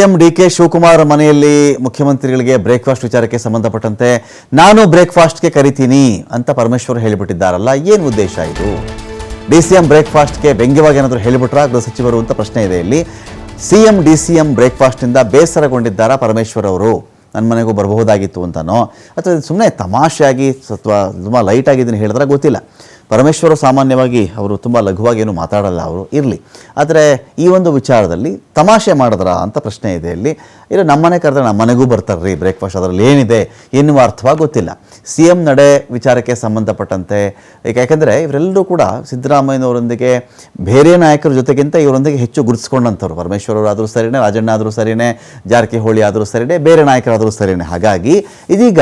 CM DK Shivakumar ಮನೆಯಲ್ಲಿ ಮುಖ್ಯಮಂತ್ರಿಗಳಿಗೆ breakfast ವಿಚಾರಕ್ಕೆ ಸಂಬಂಧಪಟ್ಟಂತೆ, ನಾನು ಬ್ರೇಕ್ಫಾಸ್ಟ್ಗೆ ಕರಿತೀನಿ ಅಂತ ಪರಮೇಶ್ವರ್ ಹೇಳಿಬಿಟ್ಟಿದ್ದಾರಲ್ಲ, ಏನು ಉದ್ದೇಶ ಇದು? ಡಿ ಸಿ ಎಂ ಬ್ರೇಕ್ಫಾಸ್ಟ್ಗೆ ವ್ಯಂಗ್ಯವಾಗಿ ಏನಾದರೂ ಹೇಳಿಬಿಟ್ರಾ? ಗೃಹ ಸಚಿವರು ಅಂತ ಪ್ರಶ್ನೆ ಇದೆ ಇಲ್ಲಿ. C M, D C M ಬ್ರೇಕ್ಫಾಸ್ಟಿಂದ ಬೇಸರಗೊಂಡಿದ್ದಾರಾ ಪರಮೇಶ್ವರ್ ಅವರು? ನನ್ನ ಮನೆಗೂ ಬರಬಹುದಾಗಿತ್ತು ಅಂತನೋ? ಅಥವಾ ಸುಮ್ಮನೆ ತಮಾಷೆಯಾಗಿ, ಅಥವಾ ತುಂಬ ಲೈಟ್ ಇದನ್ನು ಹೇಳಿದ್ರೆ ಗೊತ್ತಿಲ್ಲ. ಪರಮೇಶ್ವರ ಸಾಮಾನ್ಯವಾಗಿ ಅವರು ತುಂಬ ಲಘುವಾಗಿ ಏನು ಮಾತಾಡಲ್ಲ, ಅವರು ಇರಲಿ. ಆದರೆ ಈ ಒಂದು ವಿಚಾರದಲ್ಲಿ ತಮಾಷೆ ಮಾಡಿದ್ರ ಅಂತ ಪ್ರಶ್ನೆ ಇದೆ ಇಲ್ಲಿ. ಇಲ್ಲ ನಮ್ಮನೆ ಕರೆದ್ರೆ ನಮ್ಮ ಮನೆಗೂ ರೀ ಬ್ರೇಕ್ಫಾಸ್ಟ್ ಅದರಲ್ಲಿ ಏನಿದೆ, ಎನ್ನುವ ಅರ್ಥವಾಗಿ ಗೊತ್ತಿಲ್ಲ. ಸಿ ಎಂ ನಡೆ ವಿಚಾರಕ್ಕೆ ಸಂಬಂಧಪಟ್ಟಂತೆ ಯಾಕೆಂದರೆ ಇವರೆಲ್ಲರೂ ಕೂಡ ಸಿದ್ದರಾಮಯ್ಯನವರೊಂದಿಗೆ ಬೇರೆ ನಾಯಕರ ಜೊತೆಗಿಂತ ಇವರೊಂದಿಗೆ ಹೆಚ್ಚು ಗುರುತಿಸ್ಕೊಂಡಂಥವ್ರು. ಪರಮೇಶ್ವರ ಅವರಾದರೂ ಸರಿನೇ ರಾಜಣ್ಣ ಆದರೂ ಸರಿನೇ ಜಾರಕಿಹೊಳಿ ಆದರೂ ಸರಿನೇ, ಬೇರೆ ನಾಯಕರಾದರೂ ಸರಿನೇ. ಹಾಗಾಗಿ ಇದೀಗ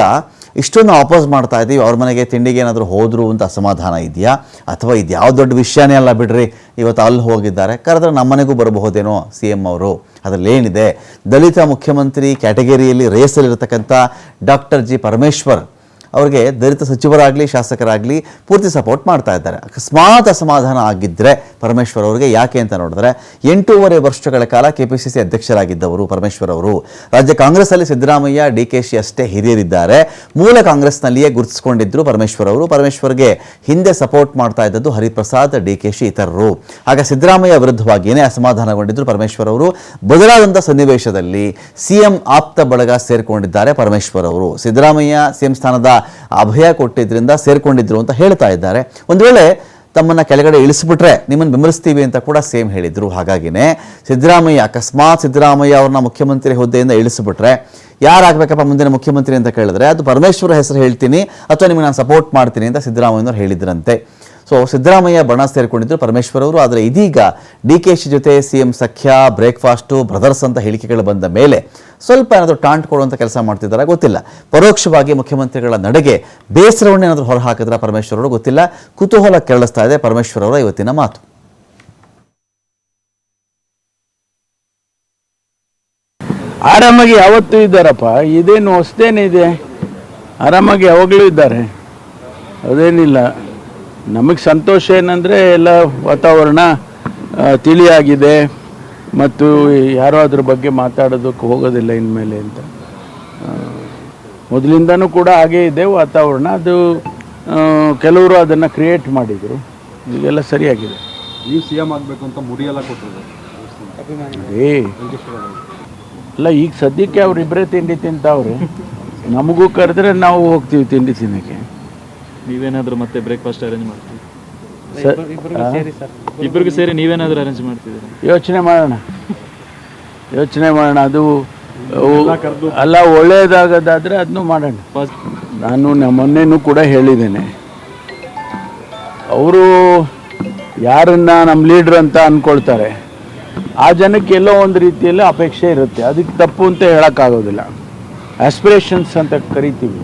ಇಷ್ಟೊಂದು ಆಪೋಸ್ ಮಾಡ್ತಾ ಇದ್ದೀವಿ. ಅವ್ರ ಮನೆಗೆ ತಿಂಡಿಗೆ ಏನಾದರೂ ಹೋದ್ರು ಅಂತ ಅಸಮಾಧಾನ ಇದೆಯಾ? ಅಥವಾ ಇದು ಯಾವ ದೊಡ್ಡ ವಿಷಯನೇ ಅಲ್ಲ ಬಿಡ್ರಿ. ಇವತ್ತು ಅಲ್ಲಿ ಹೋಗಿದ್ದಾರೆ. ಕರೆದ್ರೆ ನಮ್ಮನೆಗೂ ಬರಬಹುದೇನೋ ಸಿ ಎಂ ಅವರು? ಅದರಲ್ಲಿ ಏನಿದೆ? ದಲಿತ ಮುಖ್ಯಮಂತ್ರಿ ಕ್ಯಾಟಗರಿಯಲ್ಲಿ ರೇಸಲ್ಲಿರ್ತಕ್ಕಂಥ ಡಾಕ್ಟರ್ ಜಿ ಪರಮೇಶ್ವರ್ ಅವ್ರಿಗೆ ದಲಿತ ಸಚಿವರಾಗಲಿ, ಶಾಸಕರಾಗಲಿ ಪೂರ್ತಿ ಸಪೋರ್ಟ್ ಮಾಡ್ತಾ ಇದ್ದಾರೆ. ಅಕಸ್ಮಾತ್ ಅಸಮಾಧಾನ ಆಗಿದ್ದರೆ ಪರಮೇಶ್ವರ್ ಅವರಿಗೆ ಯಾಕೆ ಅಂತ ನೋಡಿದ್ರೆ ಎಂಟೂವರೆ ವರ್ಷಗಳ ಕಾಲ ಕೆ ಪಿ ಸಿ ಸಿ ಅಧ್ಯಕ್ಷರಾಗಿದ್ದವರು ಪರಮೇಶ್ವರ್ ಅವರು. ರಾಜ್ಯ ಕಾಂಗ್ರೆಸ್ಸಲ್ಲಿ ಸಿದ್ದರಾಮಯ್ಯ, ಡಿ ಕೆ ಶಿ ಅಷ್ಟೇ ಹಿರಿಯರಿದ್ದಾರೆ. ಮೂಲ ಕಾಂಗ್ರೆಸ್ನಲ್ಲಿಯೇ ಗುರುತಿಸಿಕೊಂಡಿದ್ದರು ಪರಮೇಶ್ವರ್ ಅವರು. ಪರಮೇಶ್ವರ್ಗೆ ಹಿಂದೆ ಸಪೋರ್ಟ್ ಮಾಡ್ತಾ ಇದ್ದದ್ದು ಹರಿಪ್ರಸಾದ್, ಡಿ ಕೆ ಶಿ ಇತರರು. ಆಗ ಸಿದ್ದರಾಮಯ್ಯ ವಿರುದ್ಧವಾಗಿಯೇ ಅಸಮಾಧಾನಗೊಂಡಿದ್ದರು ಪರಮೇಶ್ವರ್ ಅವರು. ಬದಲಾದಂಥ ಸನ್ನಿವೇಶದಲ್ಲಿ ಸಿಎಂ ಆಪ್ತ ಬಳಗ ಸೇರಿಕೊಂಡಿದ್ದಾರೆ ಪರಮೇಶ್ವರ್ ಅವರು. ಸಿದ್ದರಾಮಯ್ಯ ಸಿಎಂ ಸ್ಥಾನದ ಅಭಯ ಕೊಟ್ಟಿದ್ರಿಂದ ಸೇರ್ಕೊಂಡಿದ್ರು ಅಂತ ಹೇಳ್ತಾ ಇದ್ದಾರೆ. ಒಂದು ವೇಳೆ ತಮ್ಮನ್ನ ಕೆಳಗಡೆ ಇಳಿಸ್ಬಿಟ್ರೆ ನಿಮ್ಮನ್ನು ಬೆಂಬಲಿಸ್ತೀವಿ ಅಂತ ಕೂಡ ಸೇಮ್ ಹೇಳಿದ್ರು. ಹಾಗಾಗಿನೇ ಸಿದ್ದರಾಮಯ್ಯ, ಅಕಸ್ಮಾತ್ ಸಿದ್ದರಾಮಯ್ಯ ಅವ್ರನ್ನ ಮುಖ್ಯಮಂತ್ರಿ ಹುದ್ದೆಯಿಂದ ಇಳಿಸ್ಬಿಟ್ರೆ ಯಾರಾಗಬೇಕಪ್ಪ ಮುಂದಿನ ಮುಖ್ಯಮಂತ್ರಿ ಅಂತ ಕೇಳಿದ್ರೆ, ಅದು ಪರಮೇಶ್ವರ ಹೆಸರು ಹೇಳ್ತೀನಿ ಅಥವಾ ನಿಮಗೆ ನಾನು ಸಪೋರ್ಟ್ ಮಾಡ್ತೀನಿ ಅಂತ ಸಿದ್ದರಾಮಯ್ಯನವ್ರು ಹೇಳಿದ್ರಂತೆ. ಸೊ ಸಿದ್ದರಾಮಯ್ಯ ಬಣ ಸೇರಿಕೊಂಡಿದ್ದರು ಪರಮೇಶ್ವರ್ ಅವರು ಆದರೆ ಇದೀಗ ಡಿ ಕೆ ಶಿ ಜೊತೆ ಸಿ ಎಂ ಸಖ್ಯ, ಬ್ರೇಕ್ಫಾಸ್ಟು, ಬ್ರದರ್ಸ್ ಅಂತ ಹೇಳಿಕೆಗಳು ಬಂದ ಮೇಲೆ ಸ್ವಲ್ಪ ಏನಾದರೂ ಟಾಂಟ್ ಕೊಡುವಂಥ ಕೆಲಸ ಮಾಡ್ತಿದ್ದಾರೆ ಗೊತ್ತಿಲ್ಲ. ಪರೋಕ್ಷವಾಗಿ ಮುಖ್ಯಮಂತ್ರಿಗಳ ನಡೆಗೆ ಬೇಸರವನ್ನು ಏನಾದರೂ ಹೊರಹಾಕಿದ್ರ ಪರಮೇಶ್ವರ್ ಅವರು ಗೊತ್ತಿಲ್ಲ. ಕುತೂಹಲ ಕೆರಳಿಸ್ತಾ ಇದೆ ಪರಮೇಶ್ವರ್ ಅವರ ಇವತ್ತಿನ ಮಾತು. ಆರಾಮಾಗಿ ಯಾವತ್ತೂ ಇದ್ದಾರಪ್ಪ? ಇದೇನು ಹೊಸದೇನಿದೆ? ಆರಾಮಾಗಿ ಯಾವಾಗಲೂ ಇದ್ದಾರೆ. ಅದೇನಿಲ್ಲ. ನಮಗೆ ಸಂತೋಷ ಏನಂದರೆ ಎಲ್ಲ ವಾತಾವರಣ ತಿಳಿಯಾಗಿದೆ ಮತ್ತು ಯಾರೂ ಅದ್ರ ಬಗ್ಗೆ ಮಾತಾಡೋದಕ್ಕೆ ಹೋಗೋದಿಲ್ಲ ಇನ್ಮೇಲೆ ಅಂತ. ಮೊದಲಿಂದನೂ ಕೂಡ ಹಾಗೇ ಇದೆ ವಾತಾವರಣ. ಅದು ಕೆಲವರು ಅದನ್ನು ಕ್ರಿಯೇಟ್ ಮಾಡಿದರು. ಈಗೆಲ್ಲ ಸರಿಯಾಗಿದೆ. ನೀವು ಸಿ ಎಂ ಆಗಬೇಕು ಅಂತ ಮುಡಿಯೆಲ್ಲ ಕೊಟ್ಟಿದ್ರು. ಏ ಅಲ್ಲ ಈಗ ಸದ್ಯಕ್ಕೆ ಅವ್ರಿಬ್ಬರೇ ತಿಂಡಿ ತಿಂತಾವ್ರೆ. ನಮಗೂ ಕರೆದ್ರೆ ನಾವು ಹೋಗ್ತೀವಿ ತಿಂಡಿ ತಿನ್ನಕ್ಕೆ. ನೀವೇನಾದ್ರೂ ಮತ್ತೆ ಬ್ರೇಕ್ಫಾಸ್ಟ್ ಅರೇಂಜ್ ಮಾಡ್ತೀವಿ ಸರ್ ಇಬ್ಬರಿಗೂ ಸೇರಿ ನೀವೇನಾದರೂ ಅರೇಂಜ್ ಮಾಡ್ತಿದ್ದೀರಾ? ಯೋಚನೆ ಮಾಡೋಣ. ಯೋಚನೆ ಮಾಡೋಣ. ಅದು ಅಲ್ಲ ಒಳ್ಳೇದಾಗೋದಾದ್ರೆ ಅದನ್ನು ಮಾಡೋಣ. ನಾನು ನಮ್ಮನ್ನೇನು ಮೊನ್ನೆನೂ ಕೂಡ ಹೇಳಿದ್ದೇನೆ. ಅವರು ಯಾರನ್ನ ನಮ್ಮ ಲೀಡ್ರ್ ಅಂತ ಅಂದ್ಕೊಳ್ತಾರೆ ಆ ಜನಕ್ಕೆ ಎಲ್ಲೋ ಒಂದು ರೀತಿಯಲ್ಲಿ ಅಪೇಕ್ಷೆ ಇರುತ್ತೆ. ಅದಕ್ಕೆ ತಪ್ಪು ಅಂತ ಹೇಳೋಕ್ಕಾಗೋದಿಲ್ಲ. ಆಸ್ಪಿರೇಷನ್ಸ್ ಅಂತ ಕರಿತೀವಿ.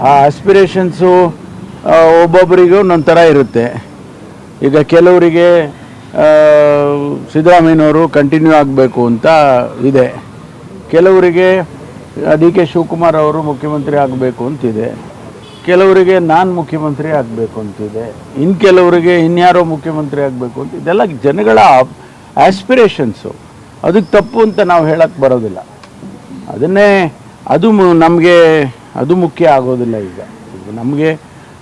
ಆ ಆಸ್ಪಿರೇಷನ್ಸು ಒಬ್ಬೊಬ್ಬರಿಗೂ ಒಂದೊಂದು ಥರ ಇರುತ್ತೆ. ಈಗ ಕೆಲವರಿಗೆ ಸಿದ್ದರಾಮಯ್ಯನವರು ಕಂಟಿನ್ಯೂ ಆಗಬೇಕು ಅಂತ ಇದೆ. ಕೆಲವರಿಗೆ ಡಿ ಕೆ ಶಿವಕುಮಾರ್ ಅವರು ಮುಖ್ಯಮಂತ್ರಿ ಆಗಬೇಕು ಅಂತಿದೆ. ಕೆಲವರಿಗೆ ನಾನು ಮುಖ್ಯಮಂತ್ರಿ ಆಗಬೇಕು ಅಂತಿದೆ. ಇನ್ನು ಕೆಲವರಿಗೆ ಇನ್ಯಾರೋ ಮುಖ್ಯಮಂತ್ರಿ ಆಗಬೇಕು ಅಂತ, ಇದೆಲ್ಲ ಜನಗಳ ಆ್ಯಸ್ಪಿರೇಷನ್ಸು ಅದಕ್ಕೆ ತಪ್ಪು ಅಂತ ನಾವು ಹೇಳಕ್ಕೆ ಬರೋದಿಲ್ಲ. ಅದನ್ನೇ, ಅದು ನಮಗೆ, ಅದು ಮುಖ್ಯ ಆಗೋದಿಲ್ಲ ಈಗ ನಮಗೆ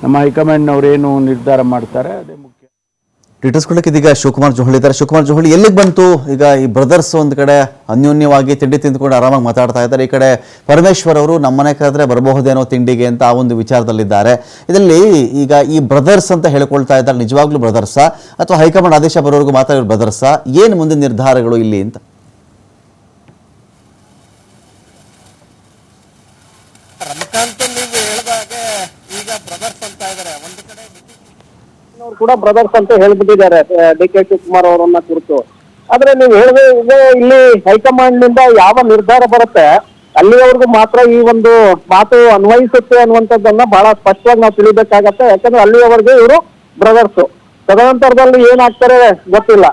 ನಮ್ಮ ಹೈಕಮಾಂಡ್ನವ್ರು ಏನು ನಿರ್ಧಾರ ಮಾಡ್ತಾರೆ, ಅದೇ ಮುಖ್ಯ. ಇಟ್ಟಿಸ್ಕೊಳ್ಳೋಕೆ ಇದೀಗ ಶಿವಕುಮಾರ್ ಜೋಹಳಿ ಇದ್ದಾರೆ. ಶಿವಕುಮಾರ್ ಜೋಹಳಿ ಎಲ್ಲಿಗೆ ಬಂತು? ಈಗ ಈ ಬ್ರದರ್ಸ್ ಒಂದು ಕಡೆ ಅನ್ಯೋನ್ಯವಾಗಿ ತಿಂಡಿ ತಿಂದ್ಕೊಂಡು ಆರಾಮಾಗಿ ಮಾತಾಡ್ತಾ ಇದ್ದಾರೆ. ಈ ಕಡೆ ಪರಮೇಶ್ವರ್ ಅವರು ನಮ್ಮನೆ ಕರೆದ್ರೆ ಬರಬಹುದೇನೋ ತಿಂಡಿಗೆ ಅಂತ ಆ ಒಂದು ವಿಚಾರದಲ್ಲಿದ್ದಾರೆ. ಇದರಲ್ಲಿ ಈಗ ಈ ಬ್ರದರ್ಸ್ ಅಂತ ಹೇಳ್ಕೊಳ್ತಾ ಇದ್ದಾರೆ. ನಿಜವಾಗ್ಲೂ ಬ್ರದರ್ಸಾ? ಅಥವಾ ಹೈಕಮಾಂಡ್ ಆದೇಶ ಬರೋವರೆಗೂ ಮಾತಾಡೋ ಬ್ರದರ್ಸಾ? ಏನು ಮುಂದಿನ ನಿರ್ಧಾರಗಳು ಇಲ್ಲಿ ಅಂತ ರಮಕಾಂತ್ ನೀವು ಹೇಳಿದಾಗೆ ಈಗ ಬ್ರದರ್ಸ್ ಅಂತ ಇದಾರೆ ಒಂದು ಕಡೆ ಅವ್ರು ಕೂಡ ಬ್ರದರ್ಸ್ ಅಂತ ಹೇಳ್ಬಿಟ್ಟಿದ್ದಾರೆ ಡಿ ಕೆ ಶಿವಕುಮಾರ್ ಅವರನ್ನ ಕುರಿತು. ಆದ್ರೆ ನೀವು ಹೇಳಿದ್ರೆ ಇಲ್ಲಿ ಹೈಕಮಾಂಡ್ನಿಂದ ಯಾವ ನಿರ್ಧಾರ ಬರುತ್ತೆ? ಅಲ್ಲಿವರೆಗೂ ಮಾತ್ರ ಈ ಒಂದು ಮಾತು ಅನ್ವಯಿಸುತ್ತೆ ಅನ್ನುವಂಥದ್ದನ್ನ ಬಹಳ ಸ್ಪಷ್ಟವಾಗಿ ನಾವು ತಿಳಿಬೇಕಾಗತ್ತೆ. ಯಾಕಂದ್ರೆ ಅಲ್ಲಿಯವರೆಗೆ ಇವರು ಬ್ರದರ್ಸ್ ತದನಂತರದಲ್ಲಿ ಏನಾಗ್ತಾರೆ ಗೊತ್ತಿಲ್ಲ.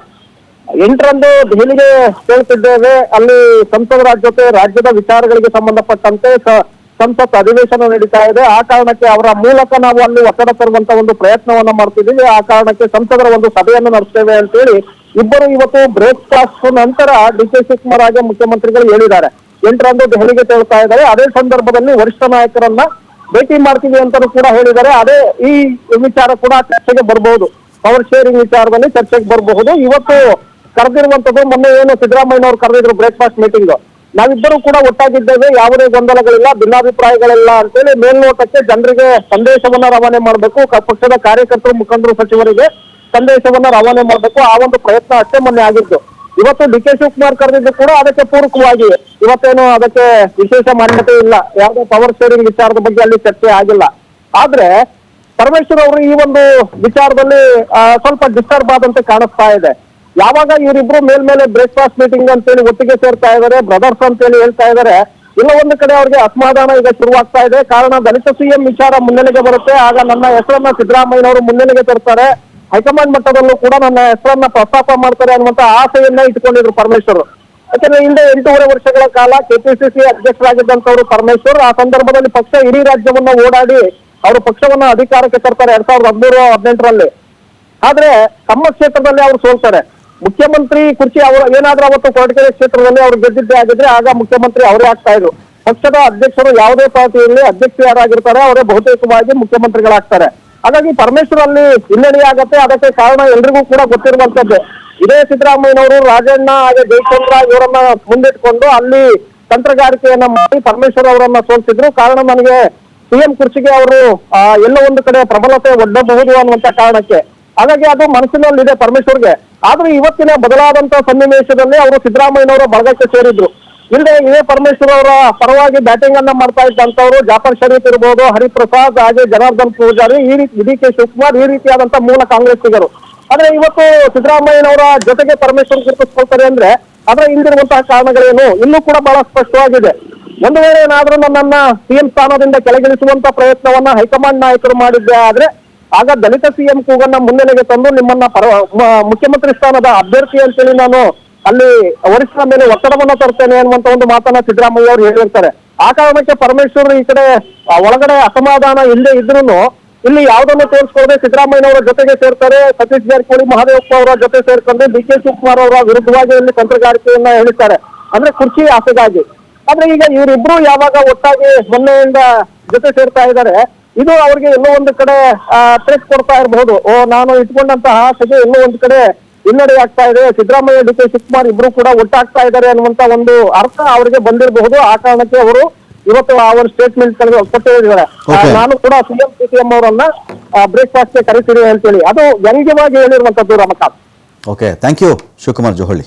ಎಂಟರಂದು ದೆಹಲಿಗೆ ಕೇಳ್ತಿದ್ದೇವೆ, ಅಲ್ಲಿ ಸಂಸದರ ಜೊತೆ ರಾಜ್ಯದ ವಿಚಾರಗಳಿಗೆ ಸಂಬಂಧಪಟ್ಟಂತೆ ಸಂಸತ್ ಅಧಿವೇಶನ ನಡೀತಾ ಇದೆ. ಆ ಕಾರಣಕ್ಕೆ ಅವರ ಮೂಲಕ ನಾವು ಅಲ್ಲಿ ಒತ್ತಡ ತರುವಂತ ಒಂದು ಪ್ರಯತ್ನವನ್ನ ಮಾಡ್ತಿದ್ದೀವಿ. ಆ ಕಾರಣಕ್ಕೆ ಸಂಸದರ ಒಂದು ಸಭೆಯನ್ನು ನಡೆಸ್ತೇವೆ ಅಂತೇಳಿ ಇಬ್ಬರು ಇವತ್ತು ಬ್ರೇಕ್ಫಾಸ್ಟ್ ನಂತರ ಡಿ ಕೆ ಶಿವಕುಮಾರ್ ಮುಖ್ಯಮಂತ್ರಿಗಳು ಹೇಳಿದ್ದಾರೆ. ಎಂಟರಂದು ದೆಹಲಿಗೆ ತೆರಳ್ತಾ ಇದ್ದಾರೆ. ಅದೇ ಸಂದರ್ಭದಲ್ಲಿ ವರಿಷ್ಠ ನಾಯಕರನ್ನ ಭೇಟಿ ಮಾಡ್ತೀವಿ ಅಂತಲೂ ಕೂಡ ಹೇಳಿದ್ದಾರೆ. ಅದೇ ಈ ವಿಚಾರ ಕೂಡ ಚರ್ಚೆಗೆ ಬರಬಹುದು ಪವರ್ ಶೇರಿಂಗ್ ವಿಚಾರದಲ್ಲಿ ಚರ್ಚೆಗೆ ಬರಬಹುದು. ಇವತ್ತು ಕರೆದಿರುವಂತದ್ದು ಮೊನ್ನೆ ಏನು ಸಿದ್ದರಾಮಯ್ಯ ಅವರು ಕರೆದಿದ್ರು ಬ್ರೇಕ್ಫಾಸ್ಟ್ ಮೀಟಿಂಗ್ ನಾವಿಬ್ಬರು ಕೂಡ ಒಟ್ಟಾಗಿದ್ದೇವೆ, ಯಾವುದೇ ಗೊಂದಲಗಳಿಲ್ಲ, ಭಿನ್ನಾಭಿಪ್ರಾಯಗಳಿಲ್ಲ ಅಂತೇಳಿ ಮೇಲ್ನೋಟಕ್ಕೆ ಜನರಿಗೆ ಸಂದೇಶವನ್ನ ರವಾನೆ ಮಾಡಬೇಕು. ಪಕ್ಷದ ಕಾರ್ಯಕರ್ತರು, ಮುಖಂಡರು, ಸಚಿವರಿಗೆ ಸಂದೇಶವನ್ನ ರವಾನೆ ಮಾಡಬೇಕು. ಆ ಒಂದು ಪ್ರಯತ್ನ ಅಷ್ಟೇ ಮೊನ್ನೆ ಆಗಿತ್ತು ಇವತ್ತು ಡಿ ಕೆ ಶಿವಕುಮಾರ್ ಕರೆದಿದ್ದು ಕೂಡ ಅದಕ್ಕೆ ಪೂರಕವಾಗಿ. ಇವತ್ತೇನು ಅದಕ್ಕೆ ವಿಶೇಷ ಮಾನ್ಯತೆ ಇಲ್ಲ. ಯಾವುದೇ ಪವರ್ ಶೇರಿಂಗ್ ವಿಚಾರದ ಬಗ್ಗೆ ಅಲ್ಲಿ ಚರ್ಚೆ ಆಗಿಲ್ಲ. ಆದ್ರೆ ಪರಮೇಶ್ವರ್ ಅವರು ಈ ಒಂದು ವಿಚಾರದಲ್ಲಿ ಸ್ವಲ್ಪ ಡಿಸ್ಟರ್ಬ್ ಆದಂತೆ ಕಾಣಿಸ್ತಾ ಇದೆ. ಯಾವಾಗ ಇವರಿಬ್ರು ಮೇಲ್ಮೇಲೆ ಬ್ರೇಕ್ಫಾಸ್ಟ್ ಮೀಟಿಂಗ್ ಅಂತೇಳಿ ಒಟ್ಟಿಗೆ ಸೇರ್ತಾ ಇದ್ದಾರೆ ಬ್ರದರ್ಸ್ ಅಂತೇಳಿ ಹೇಳ್ತಾ ಇದ್ದಾರೆ ಇಲ್ಲ ಒಂದು ಕಡೆ ಅವ್ರಿಗೆ ಅಸಮಾಧಾನ ಈಗ ಶುರುವಾಗ್ತಾ ಇದೆ. ಕಾರಣ ದಲಿತ ಸಿಎಂ ವಿಚಾರ ಮುನ್ನೆಲೆಗೆ ಬರುತ್ತೆ. ಆಗ ನನ್ನ ಹೆಸರನ್ನ ಸಿದ್ದರಾಮಯ್ಯನವರು ಮುನ್ನೆಲೆಗೆ ತರ್ತಾರೆ. ಹೈಕಮಾಂಡ್ ಮಟ್ಟದಲ್ಲೂ ಕೂಡ ನನ್ನ ಹೆಸರನ್ನ ಪ್ರಸ್ತಾಪ ಮಾಡ್ತಾರೆ ಅನ್ನುವಂತ ಆಸೆಯನ್ನ ಇಟ್ಕೊಂಡಿದ್ರು ಪರಮೇಶ್ವರ್. ಯಾಕಂದ್ರೆ ಹಿಂದೆ ಎಂಟೂವರೆ ವರ್ಷಗಳ ಕಾಲ ಕೆಪಿಸಿಸಿ ಅಧ್ಯಕ್ಷರಾಗಿದ್ದಂತವರು ಪರಮೇಶ್ವರ್. ಆ ಸಂದರ್ಭದಲ್ಲಿ ಪಕ್ಷ ಇಡೀ ರಾಜ್ಯವನ್ನ ಓಡಾಡಿ ಅವರು ಪಕ್ಷವನ್ನ ಅಧಿಕಾರಕ್ಕೆ ತರ್ತಾರೆ. ಎರಡ್ ಸಾವಿರದ ಹದಿಮೂರು ಹದಿನೆಂಟರಲ್ಲಿ. ಆದ್ರೆ ತಮ್ಮ ಕ್ಷೇತ್ರದಲ್ಲಿ ಅವರು ಸೋಲ್ತಾರೆ. ಮುಖ್ಯಮಂತ್ರಿ ಕುರ್ಚಿ ಅವರು ಏನಾದ್ರೂ ಅವತ್ತು ಕೊರಟಗೆರೆ ಕ್ಷೇತ್ರದಲ್ಲಿ ಅವರು ಗೆದ್ದಿದ್ದೇ ಆಗಿದ್ರೆ ಆಗ ಮುಖ್ಯಮಂತ್ರಿ ಅವರೇ ಆಗ್ತಾ ಇದ್ರು. ಪಕ್ಷದ ಅಧ್ಯಕ್ಷರು ಯಾವುದೇ ಪಾರ್ಟಿಯಲ್ಲಿ ಅಧ್ಯಕ್ಷ ಯಾರಾಗಿರ್ತಾರೆ ಅವರೇ ಬಹುತೇಕವಾಗಿ ಮುಖ್ಯಮಂತ್ರಿಗಳಾಗ್ತಾರೆ. ಹಾಗಾಗಿ ಪರಮೇಶ್ವರ್ ಅಲ್ಲಿ ಹಿನ್ನಡೆ ಆಗತ್ತೆ, ಅದಕ್ಕೆ ಕಾರಣ ಎಲ್ರಿಗೂ ಕೂಡ ಗೊತ್ತಿರುವಂತದ್ದು ಇದೇ ಸಿದ್ದರಾಮಯ್ಯನವರು ರಾಜಣ್ಣ ಹಾಗೆ ಜಯಚಂದ್ರ ಇವರನ್ನ ಮುಂದಿಟ್ಕೊಂಡು ಅಲ್ಲಿ ತಂತ್ರಗಾರಿಕೆಯನ್ನ ಮಾಡಿ ಪರಮೇಶ್ವರ್ ಅವರನ್ನ ಸೋಲ್ಸಿದ್ರು. ಕಾರಣ ನನಗೆ ಸಿಎಂ ಕುರ್ಚಿಗೆ ಅವರು ಎಲ್ಲ ಎಲ್ಲೋ ಒಂದು ಕಡೆ ಪ್ರಬಲತೆ ಒಡ್ಡಬಹುದು ಅನ್ನುವಂತ ಕಾರಣಕ್ಕೆ. ಹಾಗಾಗಿ ಅದು ಮನಸ್ಸಿನಲ್ಲಿದೆ ಪರಮೇಶ್ವರ್ಗೆ. ಆದ್ರೆ ಇವತ್ತಿನ ಬದಲಾದಂತ ಸನ್ನಿವೇಶದಲ್ಲಿ ಅವರು ಸಿದ್ದರಾಮಯ್ಯನವರ ಬಳಗಕ್ಕೆ ಸೇರಿದ್ರು. ಇಲ್ಲದೆ ಎ ಪರಮೇಶ್ವರ್ ಅವರ ಪರವಾಗಿ ಬ್ಯಾಟಿಂಗ್ ಅನ್ನ ಮಾಡ್ತಾ ಇದ್ದಂತವ್ರು ಜಾಫರ್ ಶರೀಫ್ ಇರ್ಬೋದು, ಹರಿಪ್ರಸಾದ್ ಹಾಗೆ ಜನಾರ್ದನ್ ಪೂಜಾರಿ ಈ ರೀತಿ ಡಿ ಕೆ ಶಿವಕುಮಾರ್ ಈ ರೀತಿಯಾದಂತ ಮೂಲ ಕಾಂಗ್ರೆಸ್ಸಿಗರು. ಆದ್ರೆ ಇವತ್ತು ಸಿದ್ದರಾಮಯ್ಯನವರ ಜೊತೆಗೆ ಪರಮೇಶ್ವರ್ ಗುರುತಿಸ್ಕೊಳ್ತಾರೆ ಅಂದ್ರೆ ಅದರ ಹಿಂದಿರುವಂತಹ ಕಾರಣಗಳೇನು? ಇನ್ನೂ ಕೂಡ ಬಹಳ ಸ್ಪಷ್ಟವಾಗಿದೆ. ಒಂದು ವೇಳೆ ಏನಾದ್ರೂ ನನ್ನ ಸಿಎಂ ಸ್ಥಾನದಿಂದ ಕೆಳಗಿಳಿಸುವಂತ ಪ್ರಯತ್ನವನ್ನ ಹೈಕಮಾಂಡ್ ನಾಯಕರು ಮಾಡಿದ್ದೆ ಆದ್ರೆ ಆಗ ದಲಿತ ಸಿಎಂ ಕೂಗನ್ನ ಮುನ್ನೆಲೆಗೆ ತಂದು ನಿಮ್ಮನ್ನ ಪರ ಮುಖ್ಯಮಂತ್ರಿ ಸ್ಥಾನದ ಅಭ್ಯರ್ಥಿ ಅಂತೇಳಿ ನಾನು ಅಲ್ಲಿ ವರಿಷ್ಠರ ಮೇಲೆ ಒತ್ತಡವನ್ನ ತರ್ತೇನೆ ಅನ್ನುವಂತ ಒಂದು ಮಾತನ್ನ ಸಿದ್ದರಾಮಯ್ಯ ಅವರು ಹೇಳಿರ್ತಾರೆ. ಆ ಕಾರಣಕ್ಕೆ ಪರಮೇಶ್ವರ್ ಈ ಕಡೆ ಒಳಗಡೆ ಅಸಮಾಧಾನ ಇಲ್ಲದೆ ಇದ್ರು ಇಲ್ಲಿ ಯಾವುದನ್ನು ತೋರಿಸ್ಕೊಳ್ಳದೆ ಸಿದ್ದರಾಮಯ್ಯನವರ ಜೊತೆಗೆ ಸೇರ್ತಾರೆ. ಸತೀಶ್ ಜಾರಕಿಹೊಳಿ, ಮಹದೇವಪ್ಪ ಅವರ ಜೊತೆ ಸೇರ್ಕೊಂಡು ಡಿ ಕೆ ಶಿವಕುಮಾರ್ ಅವರ ವಿರುದ್ಧವಾಗಿ ಇಲ್ಲಿ ತಂತ್ರಗಾರಿಕೆಯನ್ನ ಹೇಳಿದ್ದಾರೆ ಅಂದ್ರೆ ಕುರ್ಚಿ ಆಸೆಗಾಗಿ. ಆದ್ರೆ ಈಗ ಇವರಿಬ್ರು ಯಾವಾಗ ಒಟ್ಟಾಗಿ ಮೊನ್ನೆಯಿಂದ ಜೊತೆ ಸೇರ್ತಾ ಇದ್ದಾರೆ ಇದು ಅವ್ರಿಗೆ ಎಲ್ಲೋ ಒಂದು ಕಡೆ ಥ್ರೆಟ್ ಕೊಡ್ತಾ ಇರಬಹುದು. ಓ ನಾನು ಇಟ್ಕೊಂಡಂತಹ ಆಸೆಗೆ ಎಲ್ಲೋ ಒಂದು ಕಡೆ ಹಿನ್ನಡೆ ಆಗ್ತಾ ಇದೆ. ಸಿದ್ದರಾಮಯ್ಯ ಡಿ ಕೆ ಶಿವಕುಮಾರ್ ಇಬ್ರು ಕೂಡ ಒಟ್ಟಾಗ್ತಾ ಇದ್ದಾರೆ ಅನ್ನುವಂತ ಒಂದು ಅರ್ಥ ಅವರಿಗೆ ಬಂದಿರಬಹುದು. ಆ ಕಾರಣಕ್ಕೆ ಅವರು ಇವತ್ತು ಆ ಒಂದು ಸ್ಟೇಟ್ಮೆಂಟ್ ಕೊಟ್ಟು ಹೇಳಿದ್ದಾರೆ. ನಾನು ಕೂಡ ಸಿಎಂ ಸಿಎಂ ಅವರನ್ನ ಬ್ರೇಕ್ಫಾಸ್ಟ್ಗೆ ಕರಿತೀನಿ ಅಂತೇಳಿ. ಅದು ವ್ಯಂಗ್ಯವಾಗಿ ಹೇಳಿರುವಂತದ್ದು Ramakant. Okay thank you Shivakumar Johalli.